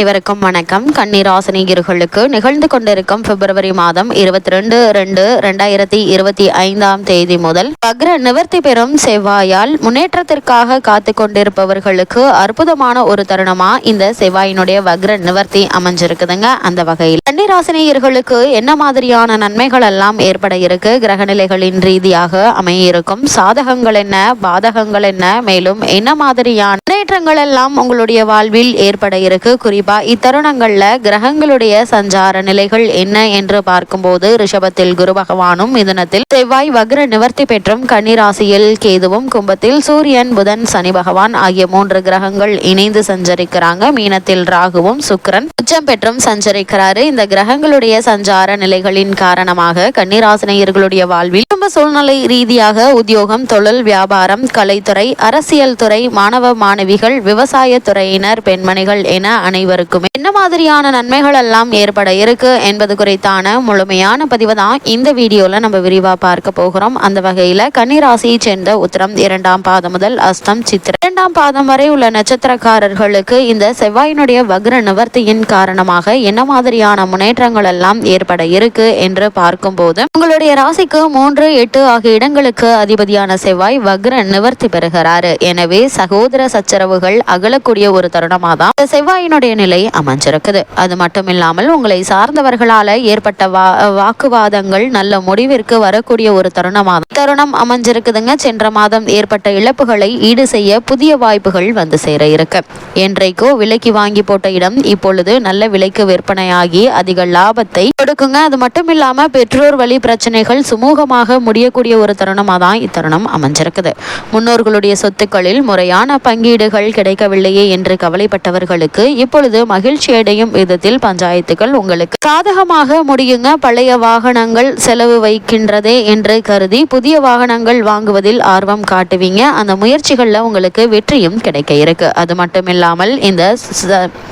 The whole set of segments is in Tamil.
அனைவருக்கும் வணக்கம். கன்னிராசினியர்களுக்கு நிகழ்ந்து கொண்டிருக்கும் பிப்ரவரி மாதம் இருபத்தி ரெண்டு ரெண்டு ரெண்டாயிரத்தி இருபத்தி ஐந்தாம் தேதி முதல் வக்ர நிவர்த்தி பெறும் செவ்வாயால் முன்னேற்றத்திற்காக காத்து கொண்டிருப்பவர்களுக்கு அற்புதமான ஒரு தருணமா இந்த செவ்வாயினுடைய வக்ர நிவர்த்தி அமைஞ்சிருக்குதுங்க. அந்த வகையில் கன்னிராசினியர்களுக்கு என்ன மாதிரியான நன்மைகள் எல்லாம் ஏற்பட இருக்கு? கிரகநிலைகளின் ரீதியாக அமையிருக்கும் சாதகங்கள் என்ன? பாதகங்கள் என்ன? மேலும் என்ன மாதிரியான முன்னேற்றங்கள் எல்லாம் உங்களுடைய வாழ்வில் ஏற்பட இருக்கு? குறிப்பு இத்தருணங்கள்ல கிரகங்களுடைய சஞ்சார நிலைகள் என்ன என்று பார்க்கும்போது ரிஷபத்தில் குரு பகவானும் மிதனத்தில் செவ்வாய் வக்ர நிவர்த்தி பெற்றும் கன்னிராசியில் கேதுவும் கும்பத்தில் சூரியன் புதன் சனி பகவான் ஆகிய மூன்று கிரகங்கள் இணைந்து சஞ்சரிக்கிறாங்க. மீனத்தில் ராகுவும் சுக்கரன் உச்சம் பெற்றும் சஞ்சரிக்கிறாரு. இந்த கிரகங்களுடைய சஞ்சார நிலைகளின் காரணமாக கன்னிராசினியர்களுடைய வாழ்வில் குடும்ப சூழ்நிலை ரீதியாக உத்தியோகம் தொழில் வியாபாரம் கலைத்துறை அரசியல் துறை மாணவ மாணவிகள் விவசாய துறையினர் பெண்மணிகள் என அனைவருக்குமே என்ன மாதிரியான நன்மைகள் எல்லாம் ஏற்பட இருக்கு என்பது குறித்தான முழுமையான பதிவு தான் இந்த வீடியோல நம்ம விரிவா பார்க்க போகிறோம். அந்த வகையில கன்னிராசியை சேர்ந்த உத்தரம் இரண்டாம் பாதம் முதல் அஸ்தம் சித்திர. இரண்டாம் பாதம் வரை உள்ள நட்சத்திரக்காரர்களுக்கு இந்த செவ்வாயினுடைய வக்ர நிவர்த்தியின் காரணமாக என்ன மாதிரியான முன்னேற்றங்கள் எல்லாம் ஏற்பட இருக்கு என்று பார்க்கும்போது உங்களுடைய ராசிக்கு மூன்று எட்டு ஆகிய இடங்களுக்கு அதிபதியான செவ்வாய் வக்ர நிவர்த்தி பெறுகிறாரு. எனவே சகோதர சச்சரவுகள் அகலக்கூடிய ஒரு தருணமாக தான் இந்த செவ்வாயினுடைய நிலை அமைஞ்சிருக்குது. அது மட்டும் இல்லாமல் உங்களை சார்ந்தவர்களால ஏற்பட்ட வா வாக்குவாதங்கள் நல்ல முடிவிற்கு வரக்கூடிய ஒரு தருணமாக தருணம் அமைஞ்சிருக்குதுங்க. சென்ற மாதம் ஏற்பட்ட இழப்புகளை ஈடு செய்ய புதிய வாய்ப்புகள் வந்து சேர இருக்கு. என்றைக்கோ விலைக்கு வாங்கி போட்ட இடம் இப்பொழுது நல்ல விலைக்கு விற்பனையாகி அதிக லாபத்தை கொடுக்குங்க. அது மட்டும் இல்லாம பெற்றோர் வழி பிரச்சனைகள் சுமூகமாக முடியக்கூடிய ஒரு தருணமாக தான் இத்தருணம் அமைஞ்சிருக்குது. முன்னோர்களுடைய சொத்துக்களில் முறையான பங்கீடுகள் கிடைக்கவில்லையே என்று கவலைப்பட்டவர்களுக்கு இப்பொழுது மகிழ்ச்சி அடையும் விதத்தில் பஞ்சாயத்துகள் உங்களுக்கு. சாதகமாக முடியுங்க பழைய வாகனங்கள் செலவு வைக்கின்றதே என்று கருதி புதிய வாகனங்கள் வாங்குவதில் ஆர்வம் காட்டுவீங்க. அந்த முயற்சிகளில் உங்களுக்கு வெற்றியும் கிடைக்க இருக்கு. அது மட்டும் இல்லாமல் இந்த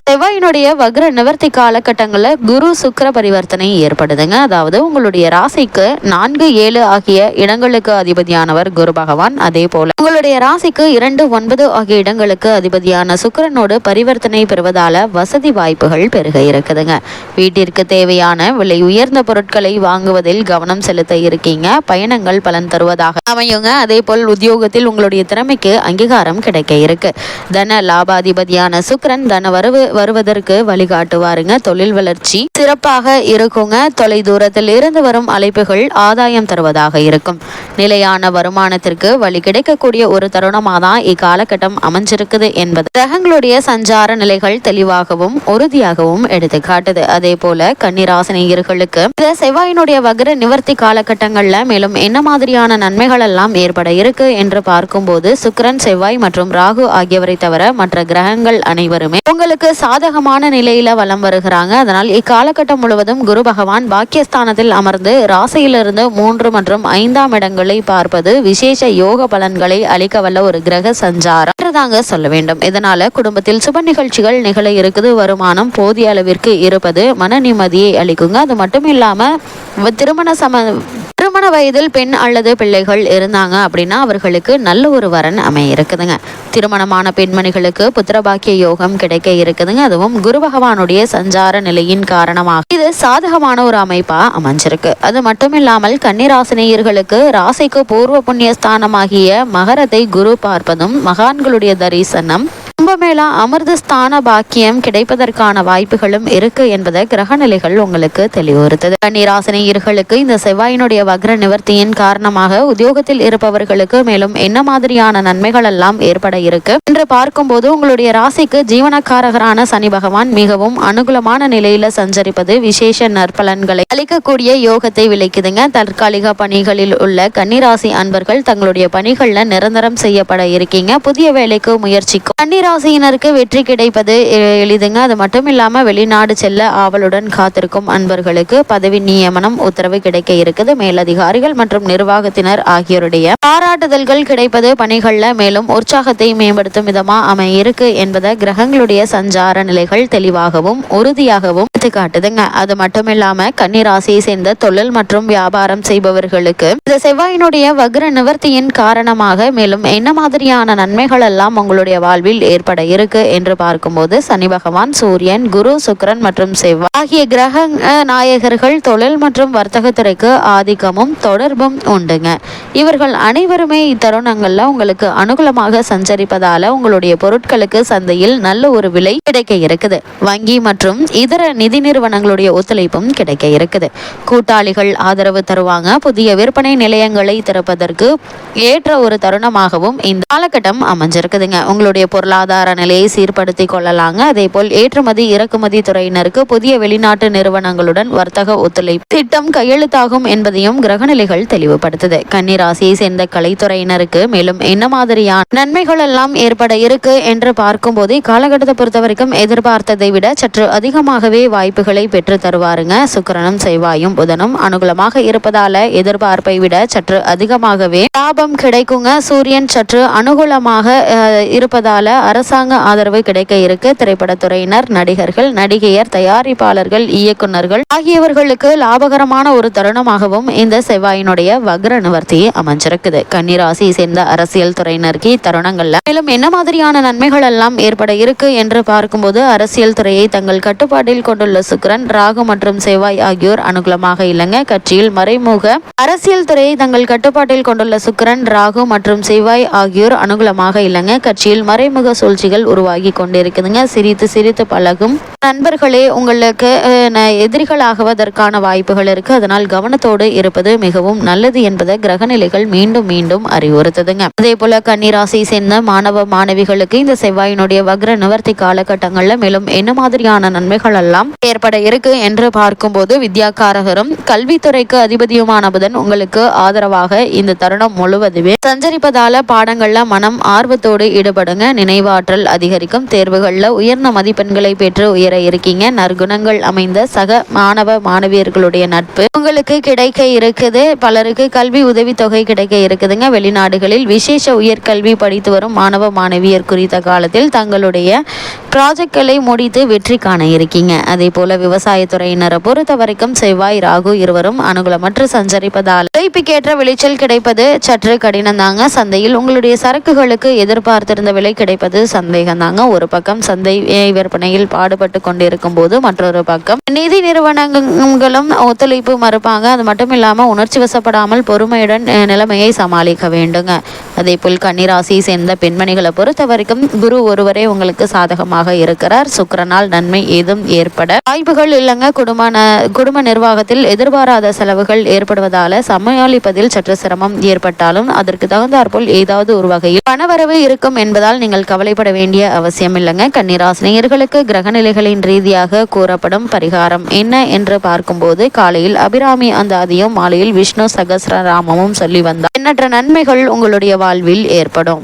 செவ்வாயினுடைய வக்ர நிவர்த்தி காலகட்டங்களில் குரு சுக்கர பரிவர்த்தனை ஏற்படுதுங்க. அதாவது உங்களுடைய ராசிக்கு நான்கு ஏழு ஆகிய இடங்களுக்கு அதிபதியானவர் குரு பகவான். அதே போல உங்களுடைய ராசிக்கு இரண்டு ஒன்பது ஆகிய இடங்களுக்கு அதிபதியான சுக்கரனோடு பரிவர்த்தனை பெறுவதால வசதி வாய்ப்புகள் பெருக இருக்குதுங்க. வீட்டிற்கு தேவையான விலை உயர்ந்த பொருட்களை வாங்குவதில் கவனம் செலுத்த இருக்கீங்க. பயணங்கள் பலன் தருவதாக அமையுங்க. அதே போல் உத்தியோகத்தில் உங்களுடைய திறமைக்கு அங்கீகாரம் கிடைக்க இருக்கு. தன லாபாதிபதியான சுக்கிரன் தன வரவு வருவதற்கு வழிகாட்டுவாருங்க. தொழில் வளர்ச்சி சிறப்பாக இருக்குங்க. தொலை தூரத்தில் இருந்து வரும் அழைப்புகள் ஆதாயம் தருவதாக இருக்கும். நிலையான வருமானத்திற்கு வழி கிடைக்கக்கூடிய ஒரு தருணமாக தான் இக்காலகட்டம் அமைஞ்சிருக்குது என்பது. கிரகங்களுடைய சஞ்சார நிலைகள் தெளிவாகவும் உறுதியாகவும் எடுத்து காட்டுது அதே போல கன்னிராசினியர்களுக்கு இந்த செவ்வாயினுடைய வக்ர நிவர்த்தி காலகட்டங்கள்ல மேலும் என்ன மாதிரியான நன்மைகள் எல்லாம் ஏற்பட இருக்கு என்று பார்க்கும்போது சுக்கிரன் செவ்வாய் மற்றும் ராகு ஆகியவரை தவிர மற்ற கிரகங்கள் அனைவருமே உங்களுக்கு சாதகமான நிலையில வலம் வருகிறாங்க. அதனால் இக்காலகட்டம் முழுவதும் குரு பகவான் பாக்கியஸ்தானத்தில் அமர்ந்து ராசியிலிருந்து மூன்று மற்றும் ஐந்தாம் இடங்களை பார்ப்பது விசேஷ யோக பலன்களை அளிக்க வல்ல ஒரு கிரக சஞ்சாரம். என்றுதாங்க சொல்ல வேண்டும். இதனால குடும்பத்தில் சுப நிகழ்ச்சிகள் நிகழ இருக்குது. வருமானம் போதிய அளவிற்கு இருப்பது மன நிம்மதியை அளிக்குங்க. அது மட்டும் இல்லாம திருமண சம திருமண வயதில் பெண் அல்லது பிள்ளைகள் இருந்தாங்க அப்படின்னா அவர்களுக்கு நல்ல ஒரு வரன் அமைய இருக்குதுங்க திருமணமான பெண்மணிகளுக்கு புத்திரபாக்கிய யோகம் கிடைக்க இருக்குதுங்க. அதுவும் குரு பகவானுடைய சஞ்சார நிலையின் காரணமாக இது சாதகமான ஒரு அமைப்பா அமைஞ்சிருக்கு. அது மட்டும் இல்லாமல் கன்னிராசினியர்களுக்கு ராசிக்கு பூர்வ புண்ணிய ஸ்தானமாகிய மகரத்தை குரு பார்ப்பதும் மகான்களுடைய தரிசனம் கும்பமேளா அமிர்தஸ்தான பாக்கியம் கிடைப்பதற்கான வாய்ப்புகளும் இருக்கு என்பதை கிரகநிலைகள் உங்களுக்கு தெளிவுறுத்தது. கன்னிராசினியர்களுக்கு இந்த செவ்வாயினுடைய வக்ர நிவர்த்தியின் காரணமாக உத்தியோகத்தில் இருப்பவர்களுக்கு மேலும் என்ன மாதிரியான நன்மைகள் எல்லாம் ஏற்பட இருக்கு என்று பார்க்கும்போது உங்களுடைய ராசிக்கு ஜீவனக்காரகரான சனி பகவான் மிகவும் அனுகூலமான நிலையில சஞ்சரிப்பது விசேஷ நற்பலன்களை அளிக்கக்கூடிய யோகத்தை விளைக்குதுங்க. தற்காலிக பணிகளில் உள்ள கன்னிராசி அன்பர்கள் தங்களுடைய பணிகள்ல நிரந்தரம் செய்யப்பட இருக்கீங்க. புதிய வேலைக்கு முயற்சிக்கும் ராசியினருக்கு வெற்றி கிடைப்பது எ- எளிதுங்க. அது மட்டும் இல்லாமல் வெளிநாடு செல்ல ஆவலுடன் காத்திருக்கும் அன்பர்களுக்கு பதவி நியமனம் உத்தரவு கிடைக்க இருக்குது. மேலதிகாரிகள் மற்றும் நிர்வாகத்தினர் ஆகியோருடைய பாராட்டுதல்கள் கிடைப்பது பணிகளில் மேலும் உற்சாகத்தை மேம்படுத்தும் விதமா அமை இருக்கு என்பதை கிரகங்களுடைய சஞ்சார நிலைகள் தெளிவாகவும் உறுதியாகவும் காட்டுதுங்க அது மட்டும் இல்லாம கன்னிராசியை சேர்ந்த தொழில் மற்றும் வியாபாரம் செய்பவர்களுக்கு இந்த செவ்வாயினுடைய வக்ர நிவர்த்தியின் காரணமாக மேலும் என்ன மாதிரியான நன்மைகள் எல்லாம் உங்களுடைய வாழ்வில் ஏற்ப ஏற்பட இருக்கு என்று பார்க்கும்போது சனி பகவான் சூரியன் குரு சுக்ரன் மற்றும் செவ்வாய் ஆகிய கிரக நாயகர்கள் தொழில் மற்றும் வர்த்தகத்துறைக்கு ஆதிக்கமும் தொடர்பும் உண்டுங்க. இவர்கள் அனைவருமே இத்தருணங்கள்ல உங்களுக்கு அனுகூலமாக சஞ்சரிப்பதால உங்களுடைய பொருட்களுக்கு சந்தையில் நல்ல ஒரு விலை கிடைக்க இருக்குது. வங்கி மற்றும் இதர நிதி நிறுவனங்களுடைய ஒத்துழைப்பும் கிடைக்க இருக்குது. கூட்டாளிகள் ஆதரவு தருவாங்க. புதிய விற்பனை நிலையங்களை திறப்பதற்கு ஏற்ற ஒரு தருணமாகவும் இந்த காலகட்டம் அமைஞ்சிருக்குதுங்க. உங்களுடைய பொருளாதார நிலையை சீர்படுத்தி கொள்ளலாங்க. அதேபோல் ஏற்றுமதி இறக்குமதி துறையினருக்கு புதிய வெளிநாட்டு நிறுவனங்களுடன் வர்த்தக ஒத்துழைப்பு திட்டம் கையெழுத்தாகும் என்பதையும் கிரகநிலைகள் தெளிவுபடுத்துது. கன்னிராசியை சேர்ந்த கலைத்துறையினருக்கு மேலும் என்ன மாதிரியான நன்மைகள் எல்லாம் ஏற்பட இருக்கு என்று பார்க்கும்போது இக்காலகட்டத்தை பொறுத்த வரைக்கும் எதிர்பார்த்ததை விட சற்று அதிகமாகவே வாய்ப்புகளை பெற்று தருவாருங்க. சுக்கரனும் செவ்வாயும் புதனும் அனுகூலமாக இருப்பதால எதிர்பார்ப்பை விட சற்று அதிகமாகவே லாபம் கிடைக்குங்க. சூரியன் சற்று அனுகூலமாக இருப்பதால அரசு அரசாங்க ஆதரவு கிடைக்க இருக்கு. திரைப்படத்துறையினர் நடிகர்கள் நடிகையர் தயாரிப்பாளர்கள் இயக்குனர்கள் ஆகியவர்களுக்கு லாபகரமான ஒரு தருணமாகவும் இந்த செவ்வாயினுடைய வக்ர நிவர்த்தி அமைஞ்சிருக்குது. கன்னிராசி சேர்ந்த அரசியல் துறையினருக்கு இத்தருணங்கள்ல மேலும் என்ன மாதிரியான நன்மைகள் எல்லாம் ஏற்பட இருக்கு என்று பார்க்கும்போது அரசியல் துறையை தங்கள் கட்டுப்பாட்டில் கொண்டுள்ள சுக்ரன் ராகு மற்றும் செவ்வாய் ஆகியோர் அனுகூலமாக இல்லைங்க. கட்சியில் மறைமுக அரசியல் துறையை தங்கள் கட்டுப்பாட்டில் கொண்டுள்ள சுக்ரன் ராகு மற்றும் செவ்வாய் ஆகியோர் அனுகூலமாக இல்லைங்க. கட்சியில் மறைமுக சொல் சூழ்ச்சிகள் உருவாகி கொண்டிருக்குதுங்க. சிரித்து சிரித்து பழகும் நண்பர்களே உங்களுக்கு ந- எதிரிகளாகுவதற்கான வாய்ப்புகள் இருக்கு. அதனால் கவனத்தோடு இருப்பது மிகவும் நல்லது என்பதை கிரகநிலைகள் மீண்டும் மீண்டும் அறிவுறுத்துதுங்க. அதே போல கன்னிராசி சேர்ந்த மாணவ மாணவிகளுக்கு இந்த செவ்வாயினுடைய வக்ர நிவர்த்தி காலகட்டங்கள்ல மேலும் என்ன மாதிரியான நன்மைகள் எல்லாம் ஏற்பட இருக்கு என்று பார்க்கும்போது வித்யாக்காரகரும் கல்வித்துறைக்கு அதிபதியுமான புதன் உங்களுக்கு ஆதரவாக இந்த தருணம் முழுவதுமே சஞ்சரிப்பதால பாடங்கள்ல மனம் ஆர்வத்தோடு ஈடுபடுங்க. நினைவாற்றல் அதிகரிக்கும். தேர்வுகள்ல உயர்ந்த மதிப்பெண்களை பெற்று உயர இருக்கீங்க. நற்குணங்கள் அமைந்த சக மாணவ மாணவியர்களுடைய நட்பு. உங்களுக்கு கிடைக்க இருக்குது. பலருக்கு கல்வி உதவித்தொகை கிடைக்க இருக்குதுங்க. வெளிநாடுகளில் விசேஷ உயர்கல்வி படித்து வரும் மாணவ மாணவியர் குறித்த காலத்தில் தங்களுடைய ப்ராஜெக்ட்களை முடித்து வெற்றி காண இருக்கீங்க. அதே போல விவசாயத்துறையினரை பொறுத்த வரைக்கும் செவ்வாய் ராகு இருவரும் அனுகூலமற்று சஞ்சரிப்பதால் உழைப்புக்கேற்ற விளைச்சல் கிடைப்பது சற்று கடினம் தாங்க சந்தையில் உங்களுடைய சரக்குகளுக்கு எதிர்பார்த்திருந்த விலை கிடைப்பது சந்தேகம் தாங்க ஒரு பக்கம் சந்தை விற்பனையில் பாடுபட்டு கொண்டிருக்கும் போது மற்றொரு பக்கம் நிதி நிறுவனங்களும் ஒத்துழைப்பு மறுப்பாங்க. அது மட்டும் இல்லாம உணர்ச்சி வசப்படாமல் பொறுமையுடன் நிலைமையை சமாளிக்க வேண்டுங்க. அதே போல் கன்னிராசியை சேர்ந்த பெண்மணிகளை பொறுத்த வரைக்கும் குரு ஒருவரே உங்களுக்கு சாதகமாக இருக்கிறார். சுக்கரனால் நன்மை ஏதும் ஏற்பட வாய்ப்புகள் இல்லைங்க. குடும்ப குடும்ப நிர்வாகத்தில் எதிர்பாராத செலவுகள் ஏற்படுவதால சமாளிப்பதில் சற்று சிரமம் ஏற்பட்டாலும் அதற்கு தகுந்தாற்போல் ஏதாவது ஒரு வகையில் பணவரவு இருக்கும் என்பதால் நீங்கள் கவலைப்பட வேண்டிய அவசியம் இல்லைங்க. கன்னிராசினியர்களுக்கு கிரகநிலைகளின் ரீதியாக கூறப்படும் பரிகாரம் என்ன என்று பார்க்கும்போது காலையில் அபிராமி அந்தாதியும் மாலையில் விஷ்ணு சகசிரராமமும் சொல்லி வந்தார். எண்ணற்ற நன்மைகள் உங்களுடைய வாழ்வில் ஏற்படும்.